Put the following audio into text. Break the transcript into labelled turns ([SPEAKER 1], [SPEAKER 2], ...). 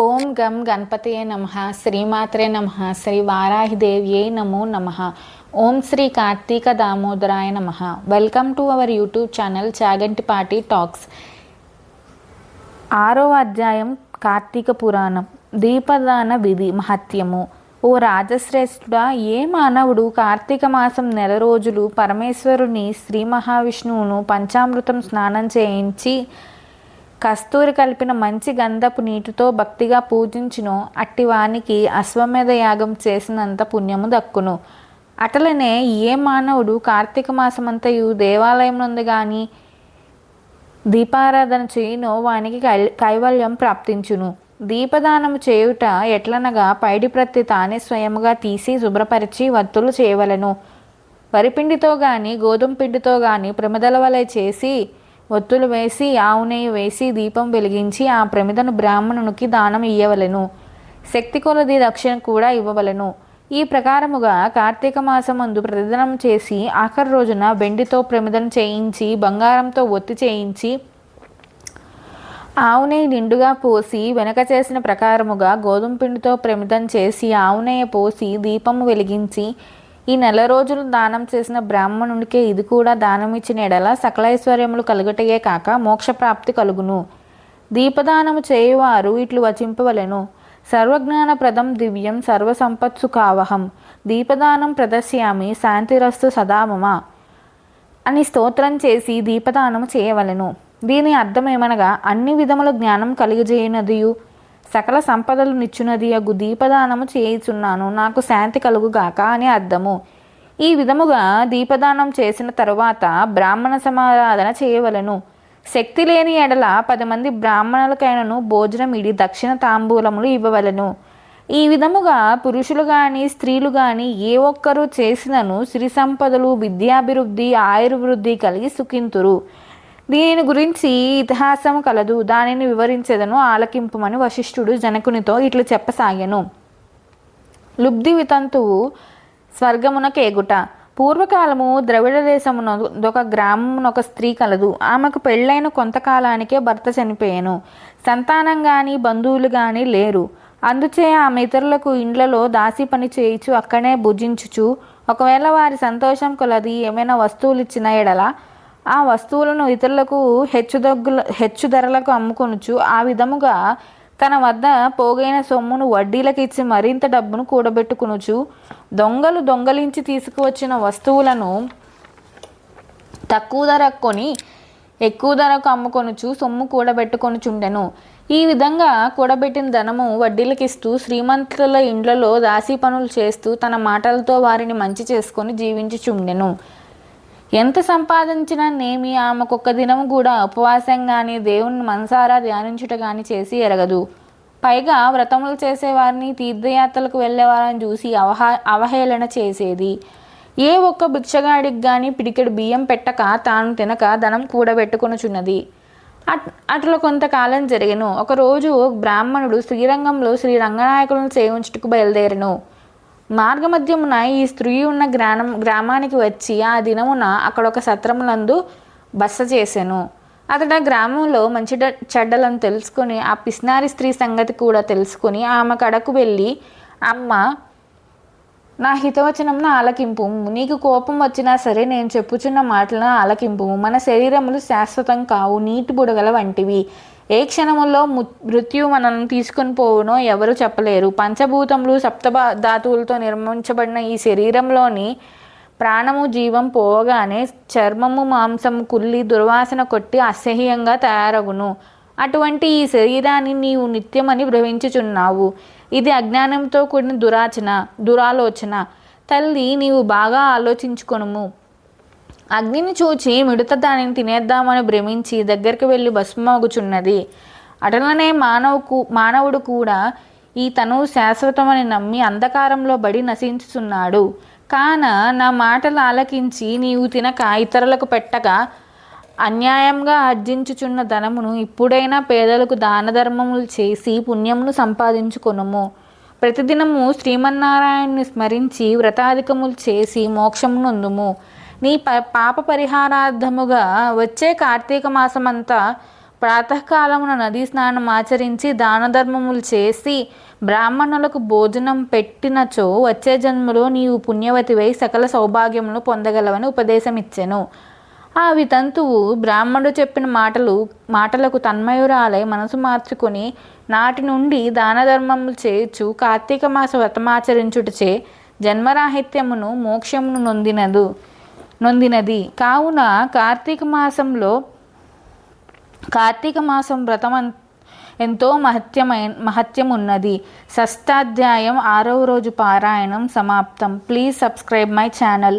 [SPEAKER 1] ఓం గం గణపతియే నమ శ్రీమాత్రే నమ శ్రీ వారాహిదేవ్యే నమో నమ. ఓం శ్రీ కార్తీక దామోదరాయ నమ. Welcome to our YouTube channel Chagantipati talks ఆరో అధ్యాయం కార్తీక పురాణం. దీపదాన విధి మహత్యము. ఓ రాజశ్రేష్ఠుడా ఏ మానవుడు కార్తీక మాసం నెల రోజులు పరమేశ్వరుని శ్రీ మహావిష్ణువును పంచామృతం స్నానం చేయించి కస్తూరి కలిపిన మంచి గంధపు నీటితో భక్తిగా పూజించును అట్టివానికి అశ్వమేధ యాగం చేసినంత పుణ్యము దక్కును. అటలనే ఏ మానవుడు కార్తీక మాసమంతయు దేవాలయం నుండి కానీ దీపారాధన చేయునో వానికి కై కైవల్యం ప్రాప్తించును. దీపదానము చేయుట ఎట్లనగా పైడి ప్రతి తానే స్వయముగా తీసి శుభ్రపరిచి వత్తులు చేయవలెను. వరిపిండితో గాని గోధుమ పిండితో గాని ప్రమిదల వలె చేసి ఒత్తులు వేసి ఆవు నెయ్యి వేసి దీపం వెలిగించి ఆ ప్రమిదను బ్రాహ్మణునికి దానం ఇయ్యవలెను. శక్తి కొలది దక్షిణ కూడా ఇవ్వవలెను. ఈ ప్రకారముగా కార్తీక మాసమందు ప్రతిదినం చేసి ఆఖరి రోజున వెండితో ప్రమిదను చేయించి బంగారంతో ఒత్తి చేయించి ఆవునేయి నిండుగా పోసి వెనక చేసిన ప్రకారముగా గోధుమ పిండితో ప్రమిదం చేసి ఆవునేయ పోసి దీపము వెలిగించి ఈ నెల రోజులు దానం చేసిన బ్రాహ్మణునికే ఇది కూడా దానమిచ్చిన ఎడల సకలైశ్వర్యములు కలుగుటయే కాక మోక్షప్రాప్తి కలుగును. దీపదానము చేయువారు ఇట్లు వచింపవలెను. సర్వజ్ఞానప్రదం దివ్యం సర్వసంపత్సు కావహం. దీపదానం ప్రదర్శ్యామి శాంతిరస్తు సదామమ. అని స్తోత్రం చేసి దీపదానము చేయవలెను. దీని అర్థమేమనగా అన్ని విధముల జ్ఞానం కలిగజేయనదియు సకల సంపదలు నిచ్చునది అగు దీపదానము చేయుచున్నాను. నాకు శాంతి కలుగుగాక అని అర్థము. ఈ విధముగా దీపదానం చేసిన తరువాత బ్రాహ్మణ సమారాధన చేయవలెను. శక్తి లేని ఎడల పది మంది బ్రాహ్మణులకైనను భోజనం ఇడి దక్షిణ తాంబూలములు ఇవ్వవలెను. ఈ విధముగా పురుషులు గాని స్త్రీలు గాని ఏ ఒక్కరూ చేసినను సిరి సంపదలు విద్యాభివృద్ధి ఆయుర్వృద్ధి కలిగి సుఖింతురు. దీని గురించి ఇతిహాసం కలదు. దానిని వివరించేదను. ఆలకింపుమని వశిష్ఠుడు జనకునితో ఇట్లు చెప్పసాగాను. లుబ్ధి వితంతువు స్వర్గమునకేగుట పూర్వకాలము ద్రవిడ దేశమున ఒక గ్రామమున ఒక స్త్రీ కలదు. ఆమెకు పెళ్ళైన కొంతకాలానికే భర్త చనిపోయాను. సంతానం కానీ బంధువులు కానీ లేరు. అందుచే ఆమె ఇతరులకు ఇండ్లలో దాసి పని చేయించు అక్కడే భుజించుచు ఒకవేళ వారి సంతోషం కొలది ఏమైనా వస్తువులు ఇచ్చిన ఎడల ఆ వస్తువులను ఇతరులకు హెచ్చుదగ్గుల హెచ్చు ధరలకు అమ్ముకొనుచు ఆ విధముగా తన వద్ద పోగైన సొమ్మును వడ్డీలకు ఇచ్చి మరింత డబ్బును కూడబెట్టుకునుచు దొంగలు దొంగలించి తీసుకువచ్చిన వస్తువులను తక్కువ ధరకు కొని ఎక్కువ ధరకు అమ్ముకొనుచు సొమ్ము కూడబెట్టుకొనుచుండెను. ఈ విధంగా కూడబెట్టిన ధనము వడ్డీలకిస్తూ శ్రీమంతుల ఇండ్లలో దాసీ పనులు చేస్తూ తన మాటలతో వారిని మంచి చేసుకొని జీవించుచుండెను. ఎంత సంపాదించినా నేమి ఆమెకొక్క దినము కూడా ఉపవాసం కానీ దేవుణ్ణి మనసారా ధ్యానించుట కానీ చేసి ఎరగదు. పైగా వ్రతములు చేసేవారిని తీర్థయాత్రలకు వెళ్ళేవారని చూసి అవహా అవహేళన చేసేది. ఏ ఒక్క భిక్షగాడికి కానీ పిడికెడు బియ్యం పెట్టక తాను తినక ధనం కూడబెట్టుకొనుచున్నది. అట్ అట్లా కొంతకాలం జరిగెను. ఒకరోజు బ్రాహ్మణుడు శ్రీరంగంలో శ్రీ రంగనాయకులను సేవించుటకు బయలుదేరను. మార్గమధ్యమున ఈ స్త్రీ ఉన్న గ్రామం గ్రామానికి వచ్చి ఆ దినమున అక్కడ ఒక సత్రములందు బస చేశాను అతడు ఆ గ్రామంలో మంచి చెడ్డలను తెలుసుకొని ఆ పిస్నారి స్త్రీ సంగతి కూడా తెలుసుకొని ఆమె కడకు వెళ్ళి అమ్మ నా హితవచనంను ఆలకింపు. నీకు కోపం వచ్చినా సరే నేను చెప్పుచున్న మాటలను ఆలకింపు. మన శరీరములు శాశ్వతం కావు. నీటి బుడగల వంటివి. ఏ క్షణములో మృత్యు మనల్ని తీసుకొని పోవునో ఎవరు చెప్పలేరు. పంచభూతములు సప్తభా ధాతువులతో నిర్మించబడిన ఈ శరీరంలోని ప్రాణము జీవం పోవగానే చర్మము మాంసము కుల్లి దుర్వాసన కొట్టి అసహ్యంగా తయారగును. అటువంటి ఈ శరీరాన్ని నీవు నిత్యమని భ్రవించుచున్నావు ఇది అజ్ఞానంతో కూడిన దురాచన దురాలోచన. తల్లి నీవు బాగా ఆలోచించుకొనుము. అగ్నిని చూచి మిడత దానిని తినేద్దామని భ్రమించి దగ్గరికి వెళ్ళి భస్మగుచున్నది అటలనే మానవుకు మానవుడు కూడా ఈ తను శాశ్వతమని నమ్మి అంధకారంలో బడి నశించుచున్నాడు. కాన నా మాటలు ఆలకించి నీవు తినక ఇతరులకు పెట్టగా అన్యాయంగా ఆర్జించుచున్న ధనమును ఇప్పుడైనా పేదలకు దాన ధర్మములు చేసి పుణ్యమును సంపాదించుకొనుము. ప్రతిదినము శ్రీమన్నారాయణ్ణి స్మరించి వ్రతాధికములు చేసి మోక్షమునందుము నీ ప పాప పరిహారార్థముగా వచ్చే కార్తీక మాసమంతా ప్రాతకాలమున నదీ స్నానం ఆచరించి దాన ధర్మములు చేసి బ్రాహ్మణులకు భోజనం పెట్టినచో వచ్చే జన్మలో నీవు పుణ్యవతివై సకల సౌభాగ్యములు పొందగలవని ఉపదేశమిచ్చెను. ఆ వితంతువు బ్రాహ్మణుడు చెప్పిన మాటలు మాటలకు తన్మయురాలై మనసు మార్చుకుని నాటి నుండి దాన ధర్మములు చేయొచ్చు కార్తీక మాస వ్రతమాచరించుటచే జన్మరాహిత్యమును మోక్షమును నొందినదు. నొందినది. కావున కార్తీక మాసంలో కార్తీక మాసం వ్రతం ఎంతో మహత్యమైన మహత్యం ఉన్నది షష్టాధ్యాయం ఆరవ రోజు పారాయణం సమాప్తం. Please subscribe my channel